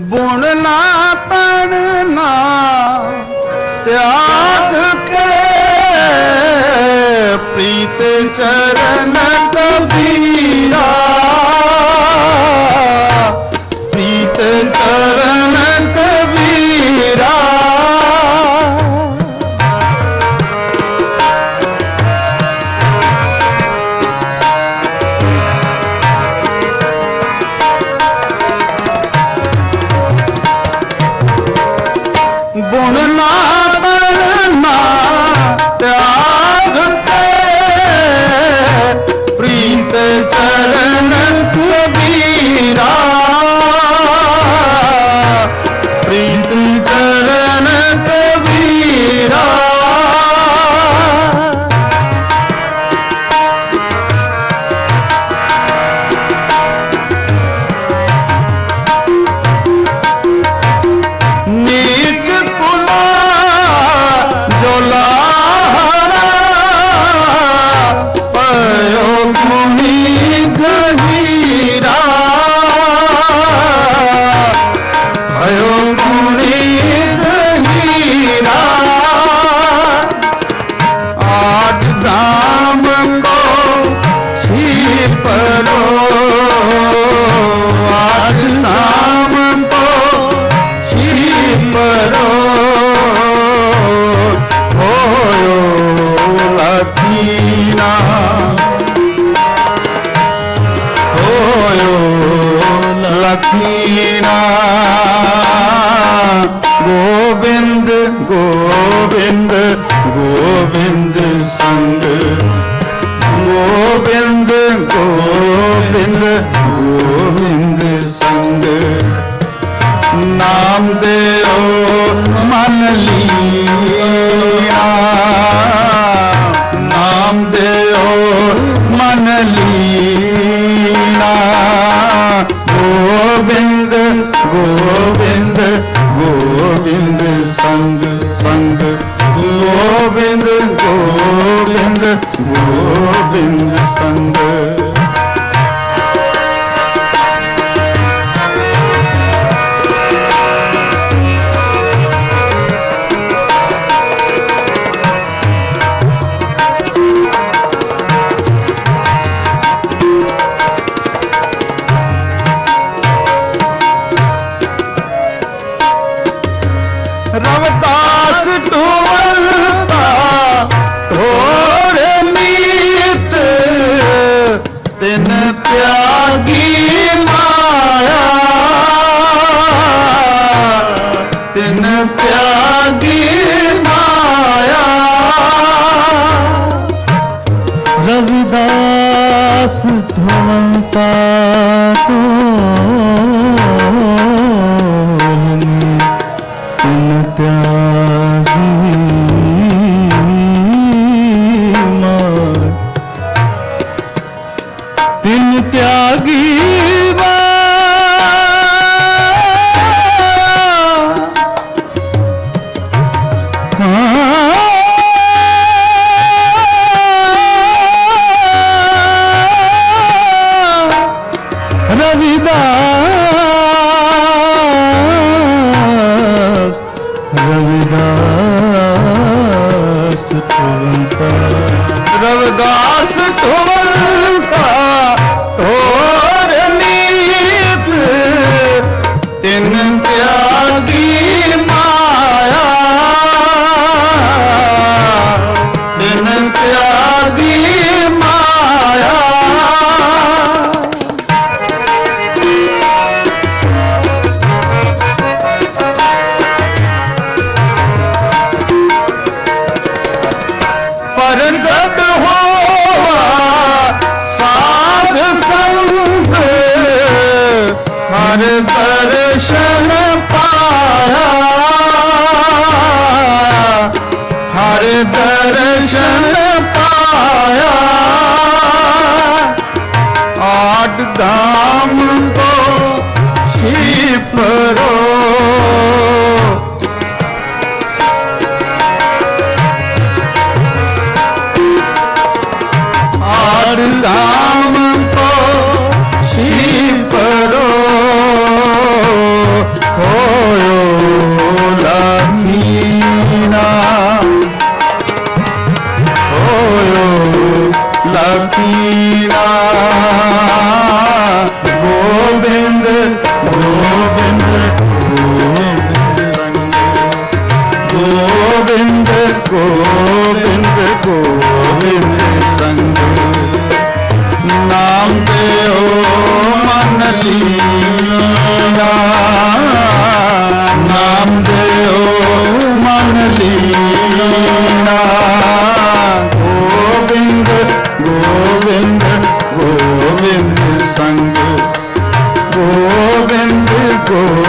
ਬੁਣਨਾ ਪੜਨਾ ਤਿਆਗ ਕੇ ਪ੍ਰੀਤ ਚੈ ਗੋਬਿੰਦ ਸੰਗ ਨਾਮ ਦੇਓ ਮਨ ਲੀਨਾ। ਨਾਮ ਦੇਓ ਮਨ ਲੀਨਾ। ਲਾਗੀ ਮਾਇਆ। ਤਿੰਨ ਪਿਆਗੀ ਮਾਇਆ। ਰਵਿਦਾਸ ਧਵੰਤਾ ਕੋ ਤਿਆਗੀ ਵਾ दर्शन ਆਉਂਦੇ ਨਾਮ ਦੇ ਹੋ ਮਨ ਲੀਨਾ ਗੋਬਿੰਦ ਗੋਬਿੰਦ ਗੋਬਿੰਦ ਸੰਗ। ਗੋ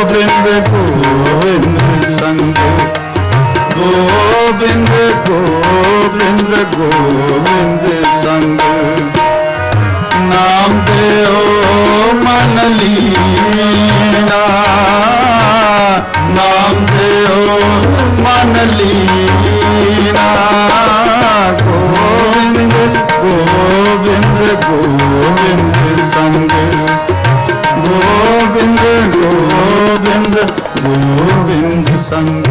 गोविंद गोविंद संग गोविंद गोविंद गोविंद ਸੰਗ।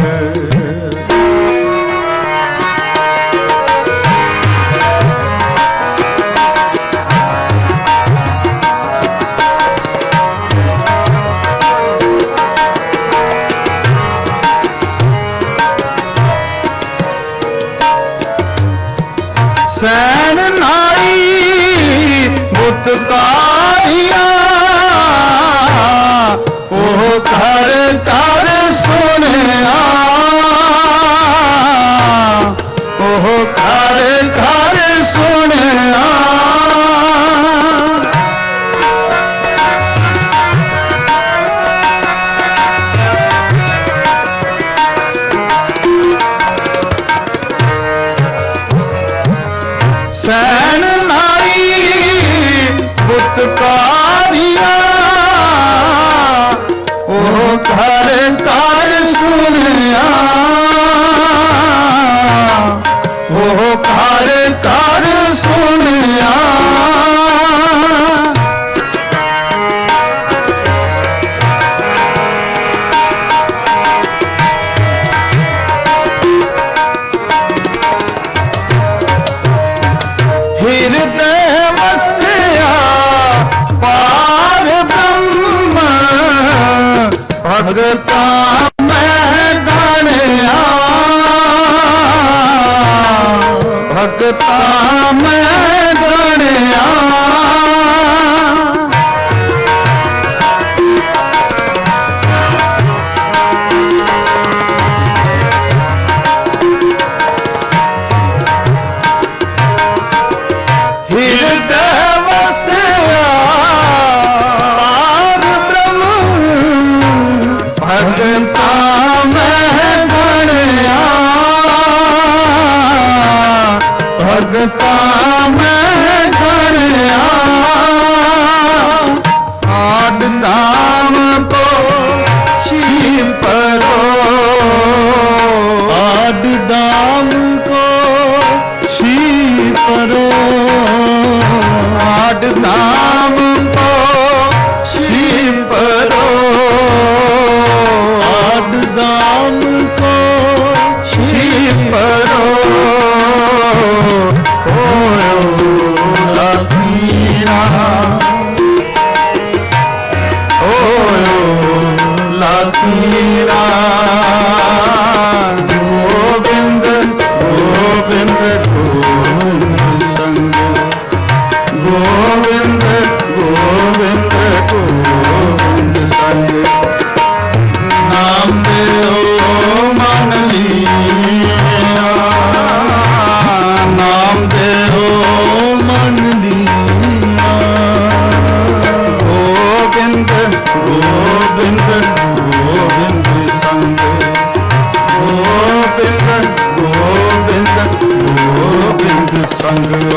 ਸੈਨ ਨਾਈ ਬੁੱਤ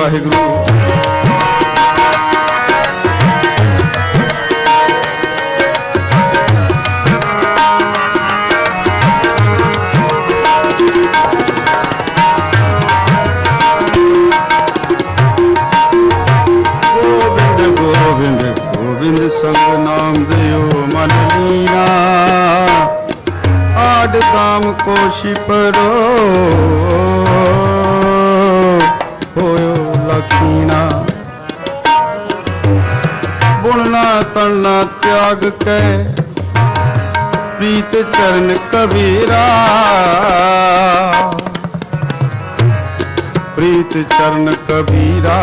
corre grupo. ਬਖੀਣਾ ਬੁਣਨਾ ਤਣਨਾ ਤਿਆਗ ਕੇ ਪ੍ਰੀਤ ਚਰਨ ਕਬੀਰਾ। ਪ੍ਰੀਤ ਚਰਨ ਕਬੀਰਾ।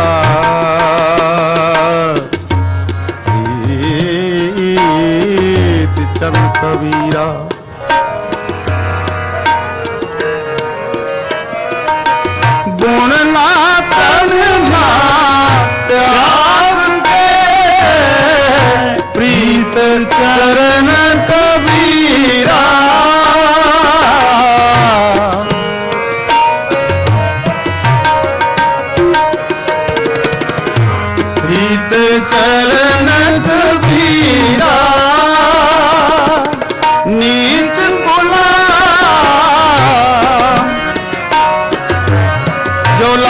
ਪ੍ਰੀਤ ਚਰਨ ਕਬੀਰਾ।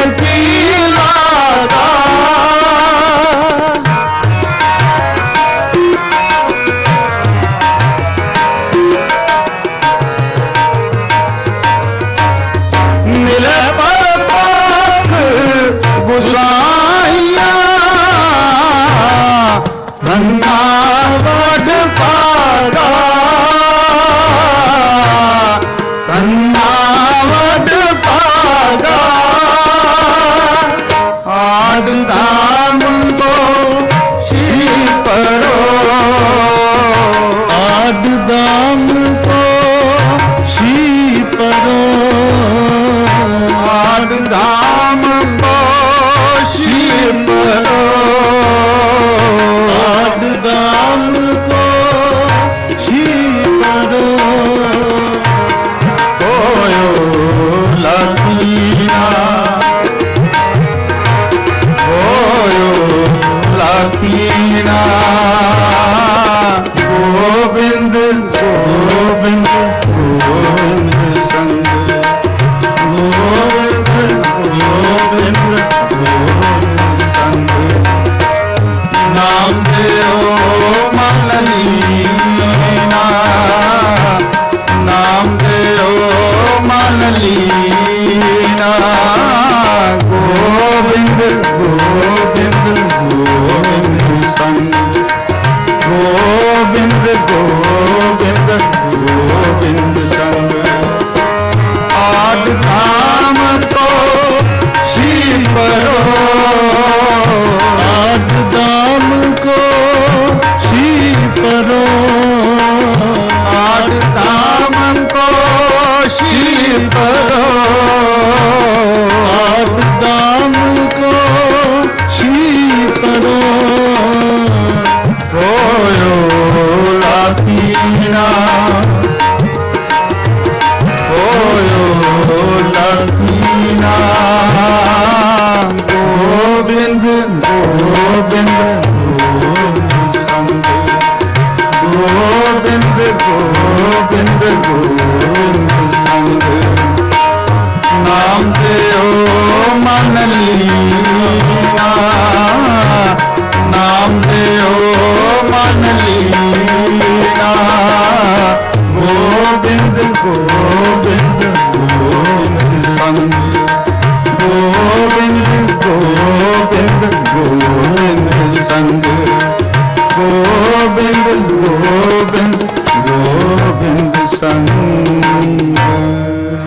and peace.